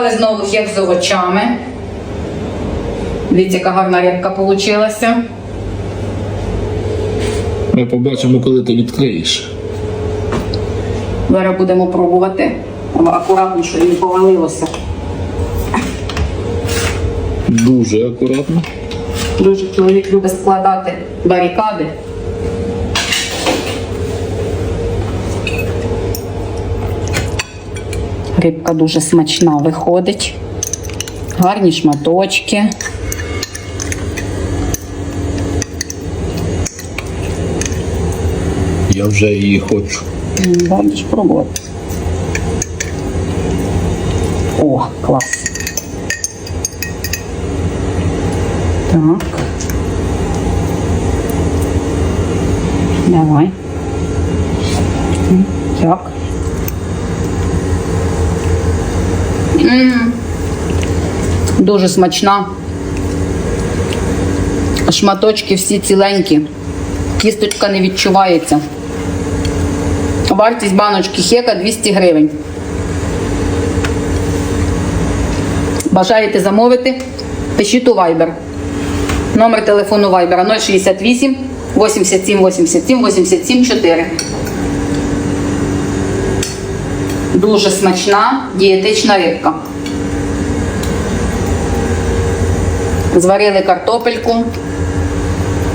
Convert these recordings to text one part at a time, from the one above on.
Але знову ж як з овочами. Дивіться, яка гарна рибка вийшла. Ми побачимо, коли ти відкриєш. Зараз будемо пробувати. Акуратно, щоб не повалилося. Дуже акуратно. Дуже чоловік любить складати барикади. Рибка дуже смачна виходить. Гарні шматочки. Я вже її хочу. М, Будеш пробувати. О, клас. Так. Давай. Дуже смачна. Шматочки всі ціленькі. Кісточка не відчувається. Вартість баночки хека 200 гривень. Бажаєте замовити? Пишіть у Viber. Номер телефону Viber 068 87 87 87 4. Дуже смачна дієтична рибка. Зварили картопельку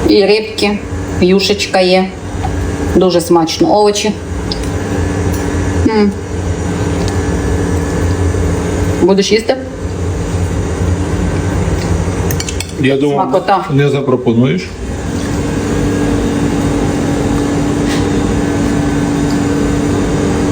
і рибки, юшечка є. Дуже смачно. Овочі. М. Будеш їсти? Я Смакота. не запропонуєш.